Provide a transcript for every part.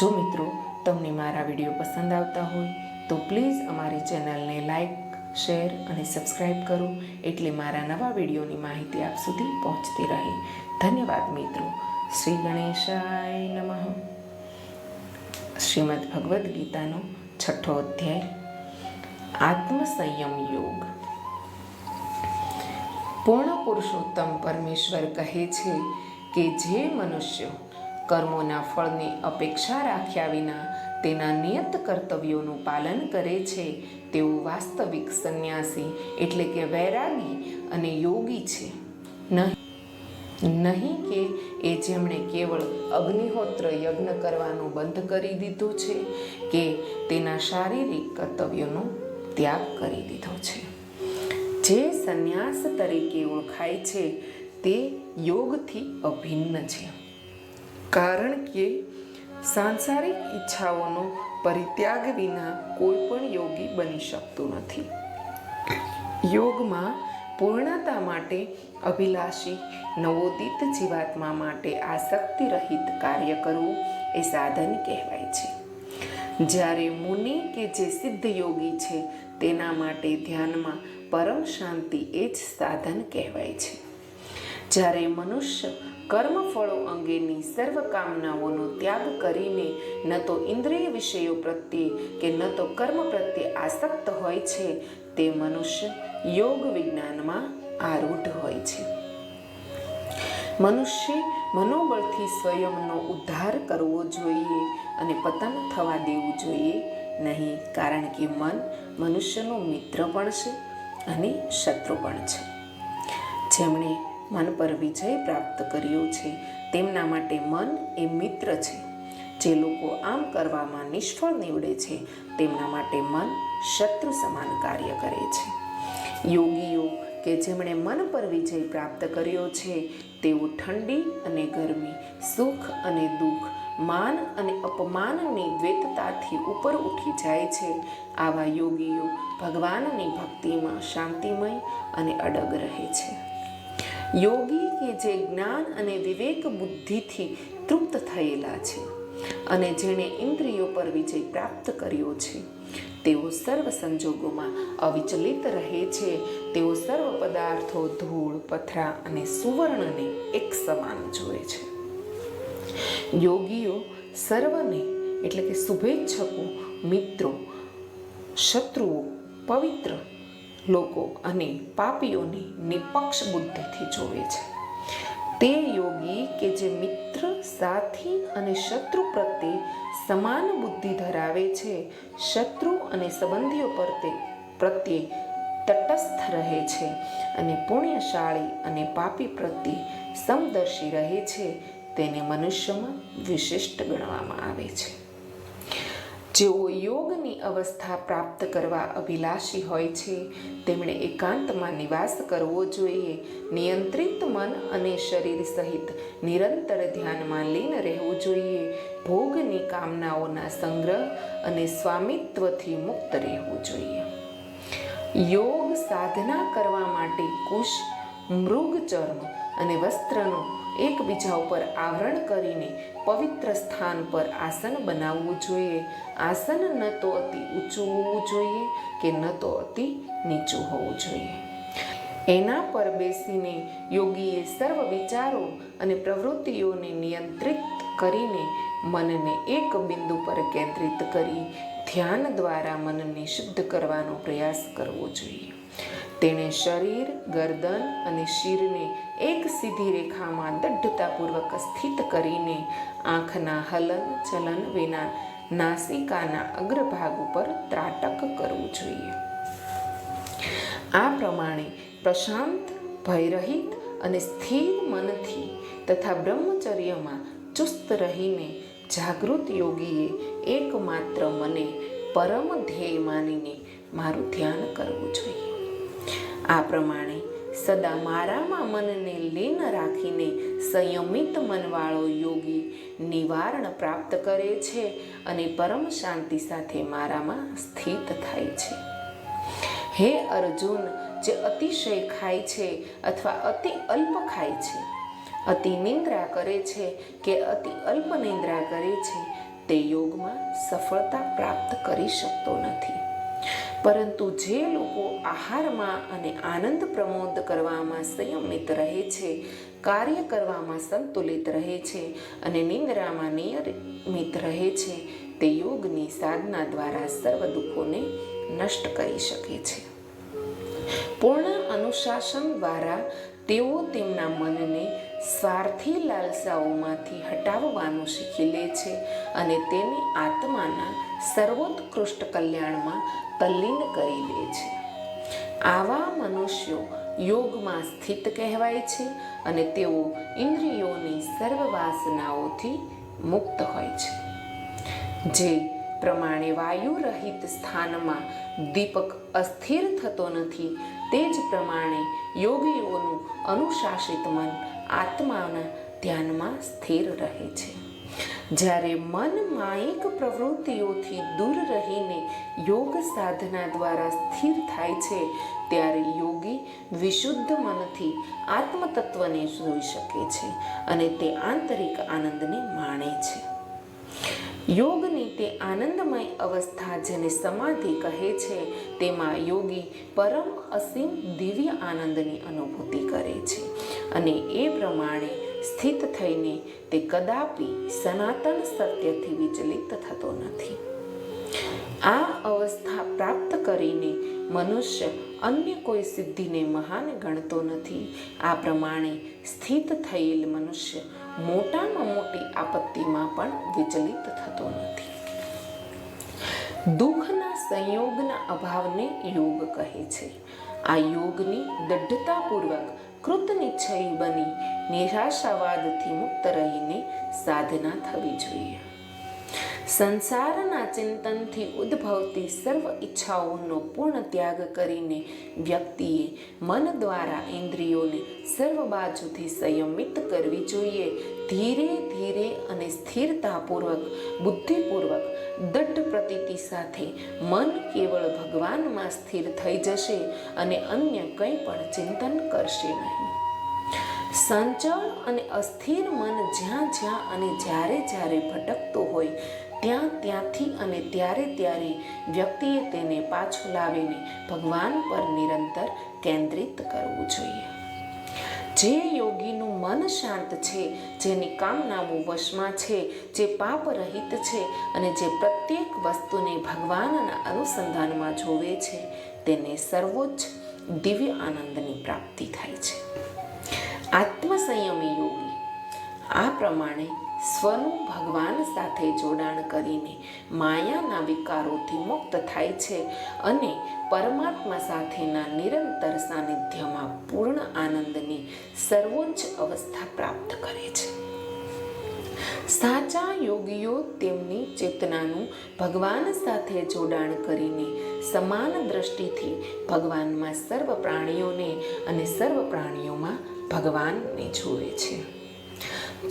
જો મિત્રો તમને મારા વીડિયો પસંદ આવતા હોય, તો પ્લીઝ અમારી ચેનલને લાઈક, શેર અને સબસ્ક્રાઈબ કરો એટલે મારા નવા વિડીયોની માહિતી આપ સુધી પહોંચતી રહે. ધન્યવાદ મિત્રો. શ્રી ગણેશાય નમઃ. શ્રીમદ ભગવદ્ ગીતાનો છઠ્ઠો અધ્યાય, આત્મસંયમ યોગ. પૂર્ણ પુરુષોત્તમ પરમેશ્વર કહે છે કે જે મનુષ્યો કર્મોના ફળની અપેક્ષા રાખ્યા વિના તેના નિયત કર્તવ્યોનું પાલન કરે છે. તેઓ વાસ્તવિક સંન્યાસી એટલે કે વૈરાગી અને યોગી છે. નહીં નહીં કે એ જેમણે કેવળ અગ્નિહોત્ર યજ્ઞ કરવાનું બંધ કરી દીધું છે કે તેના શારીરિક કર્તવ્યોનો ત્યાગ કરી દીધો છે. જે સંન્યાસ તરીકે ઓળખાય છે તે યોગથી અભિન્ન છે. કારણ કે સાંસારિક ઈચ્છાઓનો પરિત્યાગ વિના કોઈ પણ યોગી બની શકતું નથી. યોગમાં પૂર્ણતા માટે અભિલાષી, નવોદિત જીવાત્મા માટે આસક્તિ રહિત કાર્ય કરવું એ સાધન કહેવાય છે. જ્યારે મુનિ કે જે સિદ્ધ યોગી છે, તેના માટે ધ્યાનમાં પરમ શાંતિ એ જ સાધન કહેવાય છે. જ્યારે મનુષ્ય કર્મફળો અંગેની સર્વ કામનાઓનો ત્યાગ કરીને ન તો ઇન્દ્રિય વિષયો પ્રત્યે કે ન તો કર્મ પ્રત્યે આસક્ત હોય છે, તે મનુષ્ય યોગ વિજ્ઞાનમાં આરૂઢ હોય છે. મનુષ્ય મનોબળથી સ્વયંનો ઉદ્ધાર કરવો જોઈએ અને પતન થવા દેવું જોઈએ નહીં, કારણ કે મન મનુષ્યનો મિત્ર પણ છે અને શત્રુ પણ છે. જેમણે મન પર વિજય પ્રાપ્ત કર્યો છે. તેમના માટે મન એ મિત્ર છે. જે લોકો આમ કરવામાં નિષ્ફળ નીવડે છે, તેમના માટે મન શત્રુ સમાન કાર્ય કરે છે. યોગીઓ કે જેમણે મન પર વિજય પ્રાપ્ત કર્યો છે, તેઓ ઠંડી અને ગરમી, સુખ અને દુઃખ, માન અને અપમાનની દ્વૈતતાથી ઉપર ઉઠી જાય છે. આવા યોગીઓ ભગવાનની ભક્તિમાં શાંતિમય અને અડગ રહે છે. યોગી કે જે જ્ઞાન અને વિવેક બુદ્ધિથી તૃપ્ત થયેલા છે અને જેણે ઇન્દ્રિયો પર વિજય પ્રાપ્ત કર્યો છે. તેઓ સર્વ સંજોગોમાં અવિચલિત રહે છે. તેઓ સર્વ પદાર્થો ધૂળ, પથરા અને સુવર્ણને એક સમાન જુએ છે. યોગીઓ સર્વને, એટલે કે શુભેચ્છકો, મિત્રો, શત્રુઓ, પવિત્ર લોકો અને પાપીઓને નિપક્ષ બુદ્ધિથી જોવે છે. તે યોગી કે જે મિત્ર, સાથી અને શત્રુ પ્રત્યે સમાન બુદ્ધિ ધરાવે છે, શત્રુ અને સંબંધીઓ પ્રત્યે તટસ્થ રહે છે અને પુણ્યશાળી અને પાપી પ્રત્યે સમદર્શી રહે છે, તેને મનુષ્યમાં વિશિષ્ટ ગણવામાં આવે છે. જેઓ યોગની અવસ્થા પ્રાપ્ત કરવા અભિલાષી હોય છે, તેમણે એકાંતમાં નિવાસ કરવો જોઈએ, નિયંત્રિત મન અને શરીર સહિત નિરંતર ધ્યાનમાં લીન રહેવું જોઈએ, ભોગની કામનાઓના સંગ્રહ અને સ્વામિત્વથી મુક્ત રહેવું જોઈએ. યોગ સાધના કરવા માટે કુશ મૃગ અને વસ્ત્રનો એકબીજા ઉપર આવરણ કરીને પવિત્ર સ્થાન પર આસન બનાવવું જોઈએ. આસન ન તો અતિ ઊંચું હોવું જોઈએ કે ન તો અતિ નીચું હોવું જોઈએ. એના પર બેસીને યોગીએ સર્વ વિચારો અને પ્રવૃત્તિઓને નિયંત્રિત કરીને મનને એક બિંદુ પર કેન્દ્રિત કરી ધ્યાન દ્વારા મનને શુદ્ધ કરવાનો પ્રયાસ કરવો જોઈએ. તેણે શરીર, ગરદન અને શિરને એક સીધી રેખામાં દઢતાપૂર્વક સ્થિત કરીને આંખના હલન ચલન વિના નાસિકાના અગ્રભાગ ઉપર ત્રાટક કરવું જોઈએ. આ પ્રમાણે પ્રશાંત, ભયરહિત અને સ્થિર મનથી તથા બ્રહ્મચર્યમાં ચુસ્ત રહીને જાગૃત યોગીએ એકમાત્ર મને પરમ ધ્યેય માનીને મારું ધ્યાન કરવું જોઈએ. આ પ્રમાણે સદા મારામાં મનને લીન રાખીને સંયમિત મનવાળો યોગી નિવારણ પ્રાપ્ત કરે છે અને પરમ શાંતિ સાથે મારામાં સ્થિત થાય છે. હે અર્જુન, જે અતિશય ખાય છે અથવા અતિ અલ્પ ખાય છે, અતિ નિંદ્રા કરે છે કે અતિ અલ્પ નિંદ્રા કરે છે તે યોગમાં સફળતા પ્રાપ્ત કરી શકતો નથી. પરંતુ જે લોકો આહારમાં અને આનંદ પ્રમોદ કરવામાં સંયમિત રહે છે, કાર્ય કરવામાં સંતુલિત રહે છે અને નિંદ્રામાં નિયમિત રહે છે, તે યોગની સાધના દ્વારા સર્વ દુઃખોને નષ્ટ કરી શકે છે. પૂર્ણ અનુશાસન દ્વારા તેઓ તેમના મનને સ્વાર્થી લાલસાઓમાંથી હટાવવાનું શીખી લે છે અને તેને આત્માના સર્વોત્કૃષ્ટ કલ્યાણમાં તલ્લીન કરી લે છે. આવા મનુષ્યો યોગમાં સ્થિત કહેવાય છે અને તેઓ ઇન્દ્રિયોની સર્વ વાસનાઓથી મુક્ત હોય છે. જે પ્રમાણે વાયુ રહિત સ્થાનમાં દીપક અસ્થિર થતો નથી તે જ પ્રમાણે યોગીઓનું અનુશાસિત મન આત્માના ધ્યાનમાં સ્થિર રહે છે. જ્યારે મન માયિક પ્રવૃત્તિઓથી દૂર રહીને યોગ સાધના દ્વારા સ્થિર થાય છે, ત્યારે યોગી વિશુદ્ધ મનથી આત્મતત્વને જોઈ શકે છે અને તે આંતરિક આનંદને માણે છે. યોગની તે આનંદમય અવસ્થા જેને સમાધિ કહે છે, તેમાં યોગી પરમ અસીમ દિવ્ય આનંદની અનુભૂતિ કરે છે. અને એ પ્રમાણે સ્થિત થઈને તે કદાપી સનાતન સત્યથી વિચલિત થતો નથી. આ અવસ્થા પ્રાપ્ત કરીને મનુષ્ય અન્ય કોઈ સિદ્ધિને મહાન ગણતો નથી. આ પ્રમાણે સ્થિત થયેલ મનુષ્ય મોટામાં મોટી આપત્તિમાં પણ વિચલિત થતો નથી. દુઃખના સંયોગના અભાવને યોગ કહે છે. આ યોગની દઢતાપૂર્વક કૃતનિશ્ચય બની નિરાશાવાદથી મુક્ત રહીને સાધના થવી જોઈએ. સંસારના ચિંતનથી ઉદ્ભવતી સર્વ ઈચ્છાઓનો પૂર્ણ ત્યાગ કરીને વ્યક્તિએ મન દ્વારા ઇન્દ્રિયોને સર્વ બાજુથી સંયમિત કરવી જોઈએ. ધીરે ધીરે અને સ્થિરતાપૂર્વક, બુદ્ધિપૂર્વક, દઢ પ્રતીતિ સાથે મન કેવળ ભગવાનમાં સ્થિર થઈ જશે અને અન્ય કંઈ પણ ચિંતન કરશે નહીં. સંચળ અને અસ્થિર મન જ્યાં જ્યાં અને જ્યારે જ્યારે ભટકતું હોય ત્યાં ત્યાંથી અને ત્યારે ત્યારે વ્યક્તિએ તેને પાછું લાવીને ભગવાન પર નિરંતર કેન્દ્રિત કરવું જોઈએ. જે યોગીનું મન શાંત છે, જેની કામનાઓ વશમાં છે, જે પાપ રહિત છે અને જે પ્રત્યેક વસ્તુને ભગવાનના અનુસંધાનમાં જોવે છે, તેને સર્વોચ્ચ દિવ્ય આનંદની પ્રાપ્તિ થાય છે. આત્મસંયમી યોગી આ પ્રમાણે સ્વનું ભગવાન સાથે જોડાણ કરીને માયાના વિકારોથી મુક્ત થાય છે અને પરમાત્મા સાથેના નિરંતર સાનિધ્યમાં પૂર્ણ આનંદની સર્વોચ્ચ અવસ્થા પ્રાપ્ત કરે છે. સાચા યોગીઓ તેમની ચેતનાનું ભગવાન સાથે જોડાણ કરીને સમાન દ્રષ્ટિથી ભગવાનમાં સર્વ પ્રાણીઓને અને સર્વ પ્રાણીઓમાં ભગવાનને જુએ છે.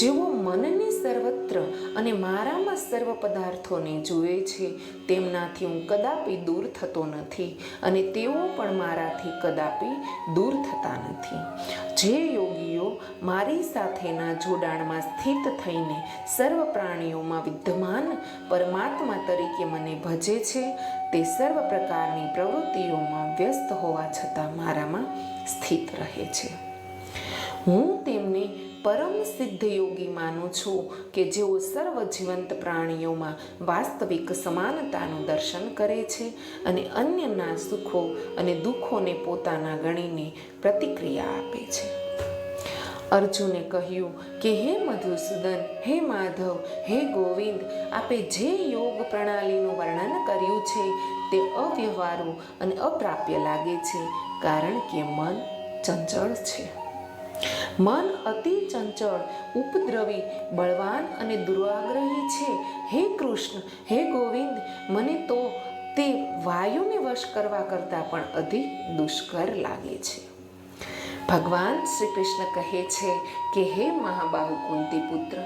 જેઓ મનને સર્વત્ર અને મારામાં સર્વ પદાર્થોને જુએ છે, તેમનાથી હું કદાપી દૂર થતો નથી અને તેઓ પણ મારાથી કદાપી દૂર થતા નથી. જે યોગીઓ મારી સાથેના જોડાણમાં સ્થિત થઈને સર્વ પ્રાણીઓમાં વિદ્યમાન પરમાત્મા તરીકે મને ભજે છે, તે સર્વ પ્રકારની પ્રવૃત્તિઓમાં વ્યસ્ત હોવા છતાં મારામાં સ્થિત રહે છે. હું તેમને પરમ સિદ્ધ યોગી માનું છું કે જેઓ સર્વ જીવંત પ્રાણીઓમાં વાસ્તવિક સમાનતાનું દર્શન કરે છે અને અન્યના સુખો અને દુઃખોને પોતાના ગણીને પ્રતિક્રિયા આપે છે. અર્જુને કહ્યું કે, હે મધુસૂદન, હે માધવ, હે ગોવિંદ, આપે જે યોગ પ્રણાલીનું વર્ણન કર્યું છે તે અવ્યવહારુ અને અપ્રાપ્ય લાગે છે કારણ કે મન ચંચળ છે. મન અતિ ચંચળ, ઉપદ્રવી, બળવાન અને દુરાગ્રહી છે. હે કૃષ્ણ, હે ગોવિંદ, મને તો તે વાયુને વશ કરવા કરતાં પણ અધિક દુષ્કર લાગે છે. ભગવાન શ્રી કૃષ્ણ કહે છે કે, હે મહાબાહુ કુંતી પુત્ર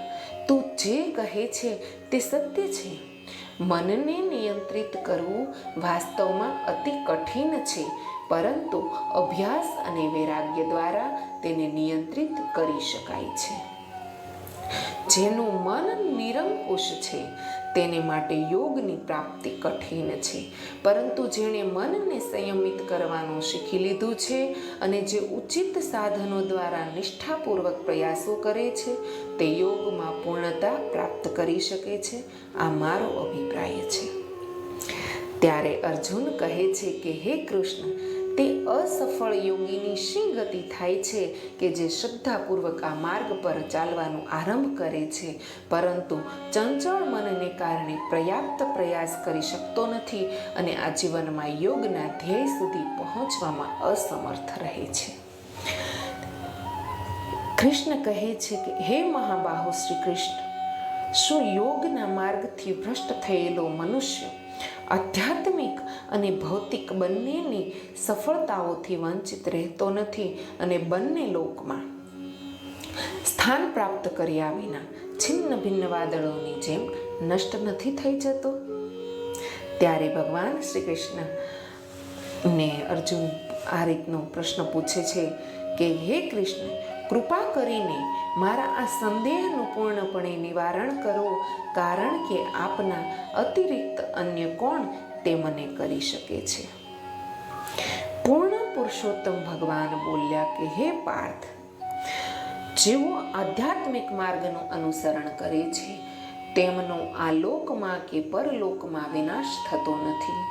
તું જે કહે છે તે સત્ય છે. મનને નિયંત્રિત કરવું વાસ્તવમાં અતિ કઠિન છે, પરંતુ અભ્યાસ અને વૈરાગ્ય દ્વારા તેને નિયંત્રિત કરી શકાય છે. જેનું મન નિરંકુશ છે તેને માટે યોગની પ્રાપ્તિ કઠિન છે. પરંતુ જેણે મનને સંયમિત કરવાનું શીખી લીધું છે અને જે ઉચિત સાધનો દ્વારા નિષ્ઠાપૂર્વક પ્રયાસો કરે છે, તે યોગમાં પૂર્ણતા પ્રાપ્ત કરી શકે છે. આ મારો અભિપ્રાય છે. ત્યારે અર્જુન કહે છે કે, હે કૃષ્ણ તે અસફળ યોગીની શી ગતિ થાય છે કે જે શ્રદ્ધાપૂર્વક આ માર્ગ પર ચાલવાનો આરંભ કરે છે. પરંતુ ચંચળ મનને કારણે પર્યાપ્ત પ્રયાસ કરી શકતો નથી અને આ જીવનમાં યોગના ધ્યેય સુધી પહોંચવામાં અસમર્થ રહે છે. કૃષ્ણ કહે છે કે, હે મહાબાહુ શ્રી કૃષ્ણ, શું યોગના માર્ગથી ભ્રષ્ટ થયેલો મનુષ્ય આધ્યાત્મિક અને ભૌતિક બંનેની સફળતાઓથી વંચિત રહેતો નથી અને બંને લોકમાં સ્થાન પ્રાપ્ત કર્યા વિના છિન્ન ભિન્ન વાદળોની જેમ નષ્ટ નથી થઈ જતો. ત્યારે ભગવાન શ્રી કૃષ્ણ ને અર્જુન આ રીતનો પ્રશ્ન પૂછે છે કે, હે કૃષ્ણ કૃપા કરીને મારા આ સંદેહનું પૂર્ણપણે નિવારણ કરો, કારણ કે આપના અતિરિક્ત અન્ય કોણ તે મને કરી શકે છે. પૂર્ણ પુરુષોત્તમ ભગવાન બોલ્યા કે, હે પાર્થ, જેઓ આધ્યાત્મિક માર્ગનું અનુસરણ કરે છે, તેમનો આ લોકમાં કે પરલોકમાં વિનાશ થતો નથી.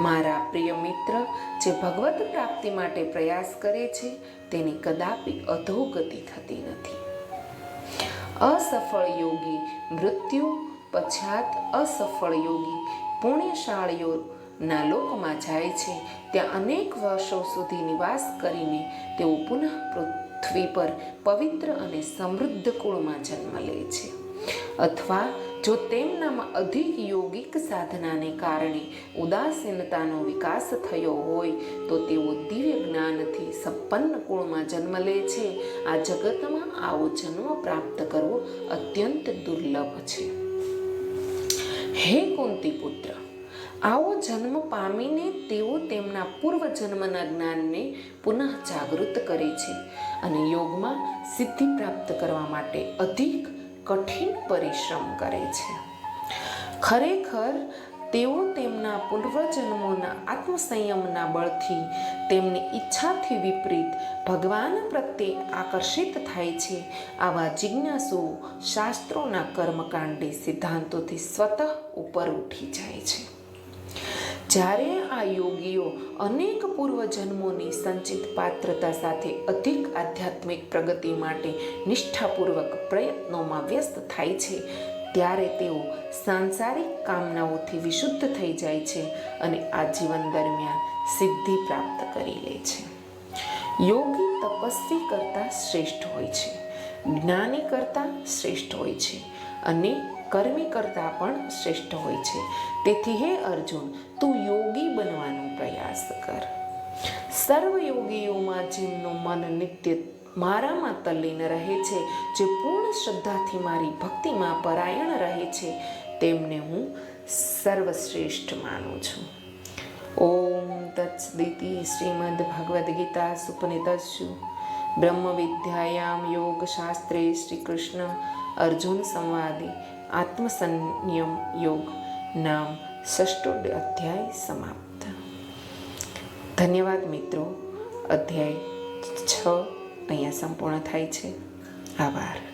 મારા પ્રિય મિત્ર, જે ભગવત પ્રાપ્તિ માટે પ્રયાસ કરે છે તેની કદાપી અધોગતિ થતી નથી. અસફળ યોગી મૃત્યુ પછાત અસફળ યોગી પુણ્યશાળીઓના લોકમાં જાય છે, ત્યાં અનેક વર્ષો સુધી નિવાસ કરીને તેઓ પુનઃ પૃથ્વી પર પવિત્ર અને સમૃદ્ધ કુળમાં જન્મ લે છે. અથવા જો તેમનામાં અધિક યોગિક સાધનાને કારણે ઉદાસીનતાનો વિકાસ થયો હોય, તો તેઓ દિવ્ય જ્ઞાનથી સંપન્ન કુળમાં જન્મ લે છે. આ જગતમાં આવો જન્મ પ્રાપ્ત કરવો અત્યંત દુર્લભ છે. હે કુંતી પુત્ર આવો જન્મ પામીને તેઓ તેમના પૂર્વ જન્મના જ્ઞાનને પુનઃ જાગૃત કરે છે અને યોગમાં સિદ્ધિ પ્રાપ્ત કરવા માટે અધિક કઠિન પરિશ્રમ કરે છે. ખરેખર, તેઓ તેમના પૂર્વજન્મોના આત્મસંયમના બળથી તેમની ઈચ્છાથી વિપરીત ભગવાન પ્રત્યે આકર્ષિત થાય છે. આવા જિજ્ઞાસુઓ શાસ્ત્રોના કર્મકાંડી સિદ્ધાંતોથી સ્વતઃ ઉપર ઉઠી જાય છે. જ્યારે આ યોગીઓ અનેક પૂર્વજન્મોની સંચિત પાત્રતા સાથે અધિક આધ્યાત્મિક પ્રગતિ માટે નિષ્ઠાપૂર્વક પ્રયત્નોમાં વ્યસ્ત થાય છે, ત્યારે તેઓ સાંસારિક કામનાઓથી વિશુદ્ધ થઈ જાય છે અને આ જીવન દરમિયાન સિદ્ધિ પ્રાપ્ત કરી લે છે. યોગી તપસ્વી કરતાં શ્રેષ્ઠ હોય છે, જ્ઞાની કરતાં શ્રેષ્ઠ હોય છે અને કર્મી કરતાં પણ શ્રેષ્ઠ હોય છે. તેથી હે અર્જુન, તું યોગી બનવાનો પ્રયાસ કર. સર્વ યોગીઓમાં જેમનું મન નિત્ય મારામાં તલ્લીન રહે છે, જે પૂર્ણ શ્રદ્ધાથી મારી ભક્તિમાં પરાયણ રહે છે, તેમને હું સર્વશ્રેષ્ઠ માનું છું. ઓમ તત્સદિતિ શ્રીમદ ભગવદ્ ગીતા સુપનિતસ્યુ બ્રહ્મ વિદ્યાયામ શ્રી કૃષ્ણ અર્જુન સંવાદે. આત્મસંયમ યોગ નામ ષષ્ઠો અધ્યાય સમાપ્ત. ધન્યવાદ મિત્રો. અધ્યાય છ અહીંયા સંપૂર્ણ થાય છે. આભાર.